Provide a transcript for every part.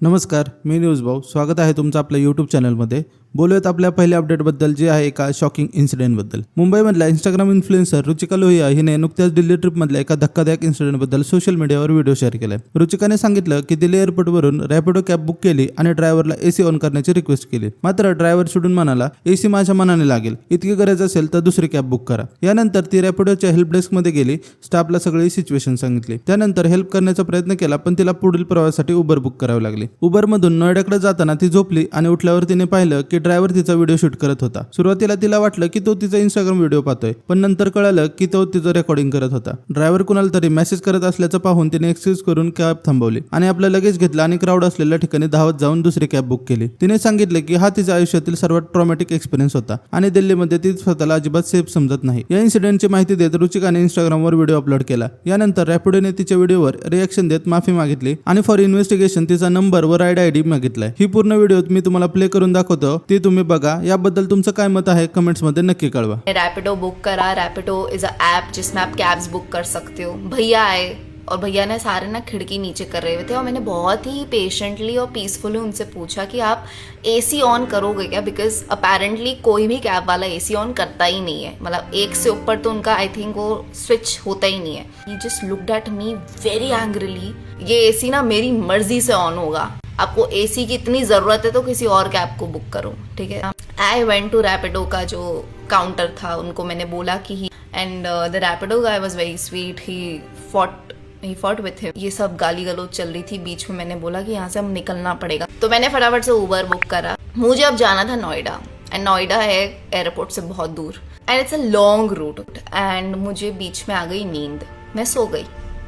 नमस्कार मी न्यूज भाऊ स्वागत आहे तुमचं आपल्या यूट्यूब चॅनलमध्ये बोलूयात आपल्या पहिल्या अपडेटबद्दल जे आहे एका शॉकिंग इन्सिडेंटबद्दल मुंबईमधल्या इंस्टाग्राम इन्फ्लुएन्सर रुचिका लोहिया हिने नुकत्याच दिल्ली ट्रिपमधल्या एका धक्कादायक इन्सिडेंटबद्दल सोशल मीडियावर व्हिडिओ शेअर केलाय रुचिकाने सांगितलं की दिल्ली एअरपोर्टवरून रॅपिडो कॅब बुक केली आणि ड्रायव्हरला एसी ऑन करण्याची रिक्वेस्ट केली. मात्र ड्रायव्हर सोडून म्हणाला एसी माझ्या मनाने लागेल. इतकी गरज असेल तर दुसरी कॅब बुक करा. यानंतर ती रॅपिडोच्या हेल्प डेस्कमध्ये गेली स्टाफला सगळी सिच्युएशन सांगितली. त्यानंतर हेल्प करण्याचा प्रयत्न केला पण तिला पुढील प्रवासासाठी उबर बुक करावी लागली. उबरमधून नोएडाकडे जाताना ती झोपली आणि उठल्यावर तिने पाहिलं की ड्रायव्हर तिचा व्हिडिओ शूट करत होता. सुरुवातीला तिला वाटलं की तो तिचा इंस्टाग्राम व्हिडिओ पाहतोय पण नंतर कळालं की तो तिचं रेकॉर्डिंग करत होता. ड्रायव्हर कुणाला तरी मेसेज करत असल्याचं पाहून तिने एक्सक्यूज करून कॅब थांबवली आणि आपलं लगेच घेतलं आणि क्राऊड असलेल्या ठिकाणी धावत जाऊन दुसरी कॅब बुक केली. तिने सांगितले की हा तिच्या आयुष्यातील सर्वात ट्रॉमॅटिक एक्सपिरियन्स होता आणि दिल्लीमध्ये ती स्वतःला अजिबात सेफ समजत नाही. या इन्सिडेंटची माहिती देत रुचिकाने इंस्टाग्रामवर व्हिडिओ अपलोड केला. यानंतर रॅपिडोने तिच्या व्हिडिओवर रिएक्शन देत माफी मागितली आणि फॉर इन्व्हेस्टिगेशन तिचा नंबर व राईड आयडी मागितलाय. ही पूर्ण व्हिडिओ मी तुम्हाला प्ले करून दाखवतो. ती तुम्ही बघा. याबद्दल तुमचं काय मत आहे? कमेंट्स मध्ये नक्की कळवा. रैपिडो बुक करा. रैपिडो इज़ अ ऐप जिसमें आप कैब्स बुक कर सकते हो. भैया आए और भैया ने सारे ना खिड़की नीचे कर रहे थे और मैंने बहुत ही पेशेंटली और पीसफुली उनसे पूछा कि आप एसी ऑन करोगे क्या? बिकॉज़ अपेरेंटली कोई भी कैब वाला एसी ऑन करता ही नहीं है. मतलब एक से ऊपर तो उनका आई थिंक वो स्विच होता ही नहीं है. He just looked at me very angrily ये एसी ना मेरी मर्ज़ी से ऑन होगा. आपको एसी की इतनी ज़रूरत है तो किसी और कैब को बुक करो, ठीक है? आई वेंट टू रैपिडो का जो काउंटर था, उनको मैंने बोला कि he and the Rapido guy was very sweet he fought he fought with him ये सब गाली गलोच चल रही थी, बीच में मैंने बोला कि यहाँ से हम निकलना पड़ेगा। तो मैंने फटाफट से उबर बुक करा। मुझे अब जाना था नोएडा एंड नोएडा है एयरपोर्ट से बहुत दूर। And it's a long route and मुझे बीच में आ गई नींद। मैं सो गई।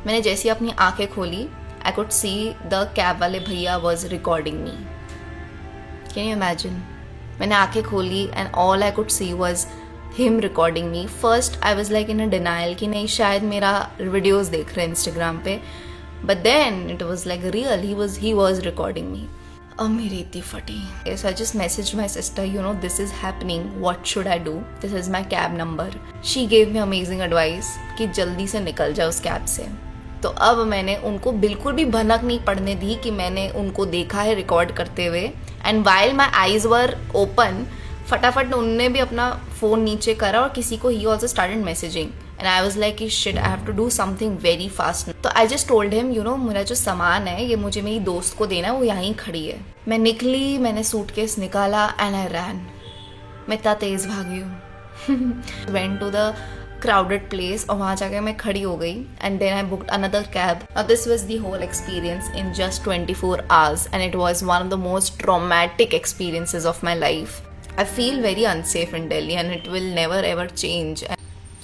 मैंने जैसी अपनी आँखें खोली आई कुड सी द कैब वाले भैया was recording me can you imagine मैंने आंखें खोली and all I could see was him recording me first I was like in a denial कि नहीं शायद मेरा वीडियोज देख रहे हैं Instagram pay but then it was like real he was he was recording me अब मेरी इतनी फटी yes i just messaged my sister you know this is happening what should i do this is my cab number she gave me amazing advice कि जल्दी से निकल जाओ उस कैब से तो अब मैंने उनको बिल्कुल भी भनक नहीं पड़ने दी कि मैंने उनको देखा है रिकॉर्ड करते हुए। And while my eyes were open फटाफट उनने भी अपना फ़ोन नीचे करा और किसी को ही also started messaging and I was like कि shit I have to do something very fast तो I just told him you know मेरा जो सामान है, ये मुझे मेरी दोस्त को देना है, वो यहीं खड़ी है। मैं निकली, मैंने सूट केस निकाला एंड आई रैन मैं इतना तेज़ भागी हूँ। Went to the crowded place और वहाँ जाकर मैं खड़ी हो गई and then I booked another cab this was the whole experience in just twenty four hours and it was one of the most traumatic experiences of my life I feel very unsafe in Delhi and it will never ever change.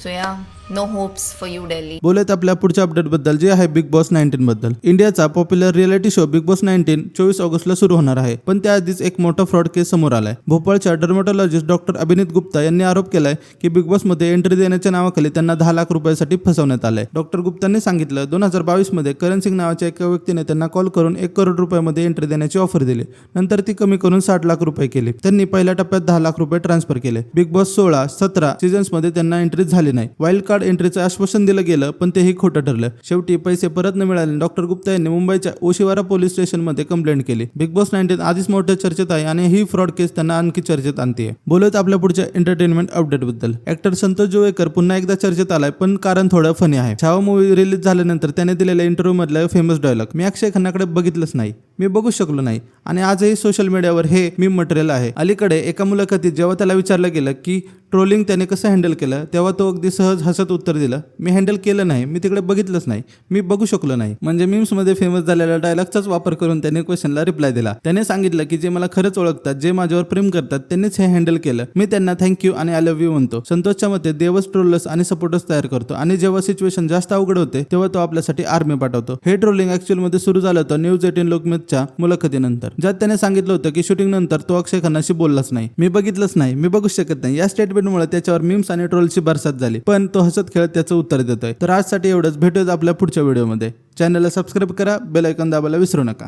So yeah no hopes for you daily बोलत आपल्या पुढच्या अपडेटबद्दल जे आहे big boss nineteen बद्दल. इंडियाचा popular reality show big boss nineteen चोवीस ऑगस्टला सुरू होणार आहे. पण त्याआधीच एक मोठा फ्रॉड केस समोर आलाय. भोपाळच्या डर्मोटॉलॉजिस्ट डॉक्टर अभिनीत गुप्ता यांनी आरोप केलाय की बिग बॉसमध्ये एंट्री देण्याच्या नावाखाली त्यांना दहा लाख रुपयासाठी फसवण्यात आलंय. डॉक्टर गुप्तांनी सांगितलं दोन हजार बावीसमध्ये करण सिंग नावाच्या एका व्यक्तीने त्यांना कॉल करून एक करोड रुपयामध्ये एंट्री देण्याची ऑफर दिली. नंतर ती कमी करून साठ लाख रुपये केली. त्यांनी पहिल्या टप्प्यात दहा लाख रुपये ट्रान्सफर केले. बिग बॉस सोळा सतरा सीझन्समध्ये त्यांना एंट्री झाली नाही. वाईल्ड कार्ड एंट्रीचं आश्वासन दिलं गेलं पण तेही खोटं ठरलं. शेवटी पैसे परत न मिळाले डॉक्टर गुप्ता यांनी मुंबईच्या ओशिवारा पोलीस स्टेशनमध्ये कंप्लेंट केली. बिग बॉस नाईन्टीन आधीच मोठ्या चर्चेत आहे आणि ही फ्रॉड केस त्यांना आणखी चर्चेत आणते बोलत आपल्या पुढच्या एंटरटेनमेंट अपडेटबद्दल. ऍक्टर संतोष जोवेकर पुन्हा एकदा चर्चेत आलाय पण कारण थोडं फनी आहे. छावा मूवी रिलीज झाल्यानंतर त्याने दिलेल्या इंटरव्ह्यू मधला फेमस डायलॉग मी अक्षय खन्नाकडे बघितलंच नाही. मी बघू शकलो नाही. आणि आजही सोशल मीडियावर हे मी मटेरियल आहे. अलीकडे एका मुलाखतीत जेव्हा त्याला विचारलं गेलं की ट्रोलिंग त्याने कसं हँडल केलं? तेव्हा तो अगदी सहज हसत उत्तर दिलं मी हँडल केलं नाही. मी तिकडे बघितलंच नाही. मी बघू शकलो नाही. म्हणजे मीम्समध्ये फेमस झालेल्या डायलॉगचाच वापर करून त्याने क्वेश्चनला रिप्लाय दिला. त्याने सांगितलं की जे मला खरंच ओळखतात जे माझ्यावर प्रेम करतात त्यांनीच हे हँडल केलं. मी त्यांना थँक्यू आणि आय लव्ह यू म्हणतो. संतोषच्या मते देवच ट्रोलर्स आणि सपोर्टर्स तयार करतो. आणि जेव्हा सिच्युएशन जास्त अवघड होते तेव्हा तो आपल्यासाठी आर्मी पाठवतो. हे ट्रोलिंग ऍक्च्युअलमध्ये सुरू झालं होतं. न्यूज एटीन लोकमतच्या मुलाखतीनंतर. ज्यात त्याने सांगितलं होतं की शूटिंग नंतर तो अक्षय खन्नाशी बोललाच नाही. मी बघितलंच नाही. मी बघू शकत नाही. या स्टेटमेंटमुळे त्याच्यावर मीम्स आणि ट्रोलची बरसात झाली. पण तो हसत खेळत त्याचं उत्तर देतोय. तर आजसाठी एवढंच. भेटूयात आपल्या पुढच्या व्हिडिओमध्ये चॅनलला सबस्क्राईब करा. बेल ऐकून दाबायला विसरू नका.